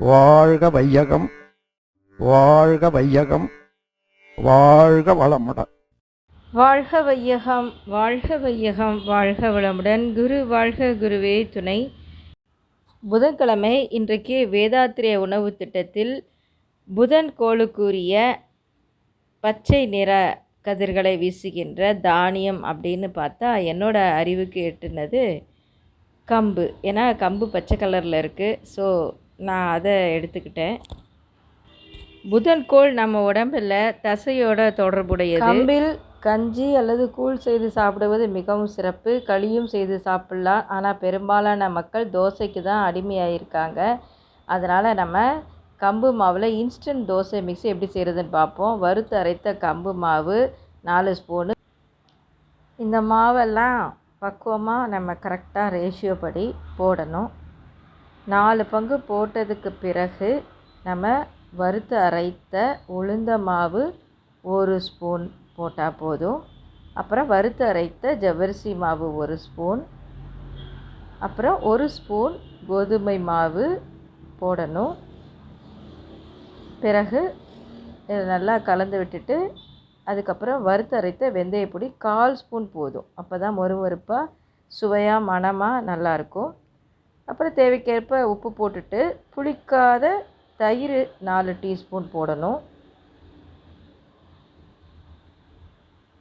வாழ்க வையகம் வாழ்க வையகம் வாழ்க வளமுடன். வாழ்க வையகம் வாழ்க வையகம் வாழ்க வளமுடன். குரு வாழ்க குருவே துணை. புதன்கிழமை இன்றைக்கு வேதாத்திரிய உணவு திட்டத்தில் புதன் கோளுக்குரிய பச்சை நிற கதிர்களை வீசுகின்ற தானியம் அப்படின்னு பார்த்தா என்னோட அறிவுக்கு எட்டுனது கம்பு. ஏன்னா கம்பு பச்சை கலரில் இருக்குது ஸோ நான் அதை எடுத்துக்கிட்டேன். புதன் கோள் நம்ம உடம்பில் தசையோட தொடர்புடையது. கம்பில் கஞ்சி அல்லது கூழ் செய்து சாப்பிடுவது மிகவும் சிறப்பு. களியும் செய்து சாப்பிட்லாம். ஆனால் பெரும்பாலான மக்கள் தோசைக்கு தான் அடிமையாயிருக்காங்க. அதனால் நம்ம கம்பு மாவில் இன்ஸ்டன்ட் தோசை மிக்ஸ் எப்படி செய்கிறதுன்னு பார்ப்போம். வறுத்து அரைத்த கம்பு மாவு நாலு ஸ்பூனு இந்த மாவெல்லாம் பக்குவமாக நம்ம கரெக்டாக ரேஷியோ படி போடணும். நாலு பங்கு போட்டதுக்கு பிறகு நம்ம வறுத்து அரைத்த உளுந்த மாவு ஒரு ஸ்பூன் போட்டால் போதும். அப்புறம் வறுத்து அரைத்த ஜவ்வரிசி மாவு ஒரு ஸ்பூன். அப்புறம் ஒரு ஸ்பூன் கோதுமை மாவு போடணும். பிறகு இதை நல்லா கலந்து விட்டுட்டு அதுக்கப்புறம் வறுத்து அரைத்த வெந்தயப்பொடி கால் ஸ்பூன் போதும். அப்போ தான் மொறுமொறுப்பாக சுவையாக மணமாக நல்லாயிருக்கும் அப்புறம் தேவைக்கேற்ப உப்பு போட்டுட்டு புளிக்காத தயிர் நாலு டீஸ்பூன் போடணும்.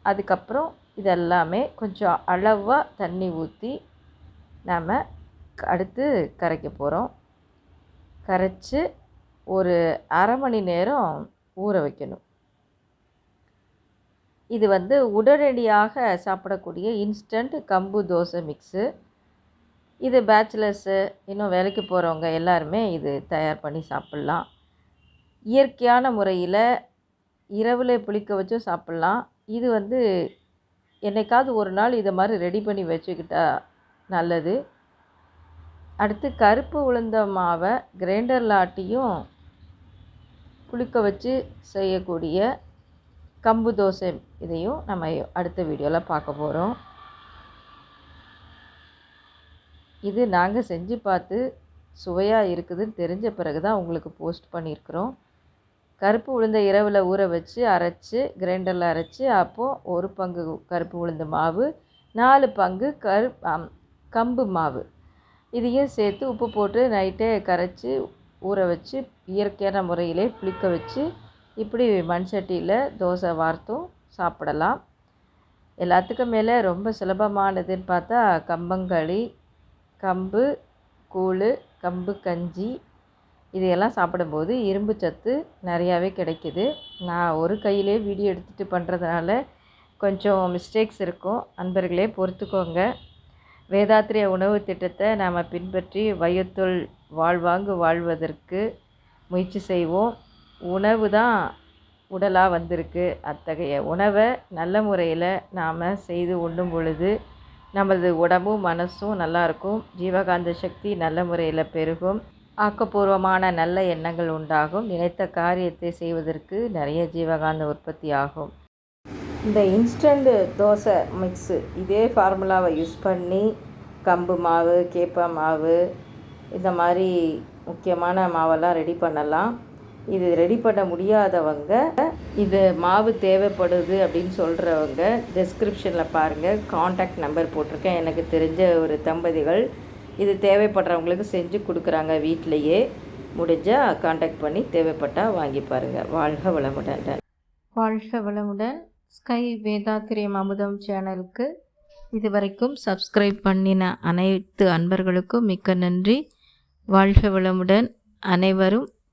அதுக்கப்புறம் இதெல்லாமே கொஞ்சம் அளவாக தண்ணி ஊற்றி நாம் அடுத்து கரைக்க போகிறோம் கரைச்சி ஒரு அரை மணி நேரம் ஊற வைக்கணும். இது வந்து உடனடியாக சாப்பிடக்கூடிய இன்ஸ்டன்ட் கம்பு தோசை மிக்ஸு இது பேச்சுலர்ஸு இன்னும் வேலைக்கு போகிறவங்க எல்லாருமே இது தயார் பண்ணி சாப்பிட்லாம். இயற்கையான முறையில் இரவில் புளிக்க வச்சும் சாப்பிட்லாம். இது வந்து என்னைக்காவது ஒரு நாள் இதை மாதிரி ரெடி பண்ணி வச்சுக்கிட்டா நல்லது. அடுத்து கருப்பு உளுந்த மாவை கிரைண்டரில் ஆட்டியும் புளிக்க வச்சு செய்யக்கூடிய கம்பு தோசை இதையும் நம்ம அடுத்த வீடியோவில் பார்க்க போகிறோம் இது நாங்கள் செஞ்சு பார்த்து சுவையாக இருக்குதுன்னு தெரிஞ்ச பிறகு தான் உங்களுக்கு போஸ்ட் பண்ணியிருக்கிறோம். கருப்பு உளுந்த இரவில் ஊற வச்சு அரைச்சி கிரைண்டரில் அரைச்சி அப்போது ஒரு பங்கு கருப்பு உளுந்த மாவு நாலு பங்கு கரு கம்பு மாவு. இதையும் சேர்த்து உப்பு போட்டு நைட்டே கரைச்சி ஊற வச்சு இயற்கையான முறையிலே புளிக்க வச்சு இப்படி மண் சட்டியில் தோசை வார்த்தும் சாப்பிடலாம். எல்லாத்துக்கும் மேலே ரொம்ப சுலபமானதுன்னு பார்த்தா கம்பங்களி கம்பு கூழ் கம்பு கஞ்சி இதையெல்லாம் சாப்பிடும்போது இரும்பு சத்து நிறையாவே கிடைக்கிது. நான் ஒரு கையிலே வீடியோ எடுத்துகிட்டு பண்ணுறதுனால கொஞ்சம் மிஸ்டேக்ஸ் இருக்கும். அன்பர்களே பொறுத்துக்கோங்க. வேதாத்திரிய உணவு திட்டத்தை நாம் பின்பற்றி வயத்துள் வாழ்வாங்கு வாழ்வதற்கு முயற்சி செய்வோம். உணவு தான் உடலாக வந்திருக்கு. அத்தகைய உணவை நல்ல முறையில் நாம் செய்து உண்ணும் பொழுது நமது உடம்பும் மனசும் நல்லாயிருக்கும் ஜீவகாந்த சக்தி நல்ல முறையில் பெருகும். ஆக்கப்பூர்வமான நல்ல எண்ணங்கள் உண்டாகும். நினைத்த காரியத்தை செய்வதற்கு நிறைய ஜீவகாந்த உற்பத்தி ஆகும். இந்த இன்ஸ்டண்ட் தோசை மிக்ஸு இதே ஃபார்முலாவை யூஸ் பண்ணி கம்பு மாவு கேப்ப மாவு இந்த மாதிரி முக்கியமான மாவெல்லாம் ரெடி பண்ணலாம். இது ரெடி பண்ண முடியாதவங்க இது மாவு தேவைப்படுது அப்படின்னு சொல்கிறவங்க டிஸ்கிரிப்ஷனில் பாருங்கள் காண்டாக்ட் நம்பர் போட்டிருக்கேன். எனக்கு தெரிஞ்ச ஒரு தம்பதிகள் இது தேவைப்படுறவங்களுக்கு செஞ்சு கொடுக்குறாங்க வீட்டிலையே முடிஞ்சால் காண்டாக்ட் பண்ணி தேவைப்பட்டால் வாங்கி பாருங்கள் வாழ்க வளமுடன். வாழ்க வளமுடன். ஸ்கை வேதாத்திரியம் அமுதம் சேனலுக்கு இதுவரைக்கும் சப்ஸ்கிரைப் பண்ணின அனைத்து அன்பர்களுக்கும் மிக்க நன்றி. வாழ்க வளமுடன். அனைவரும்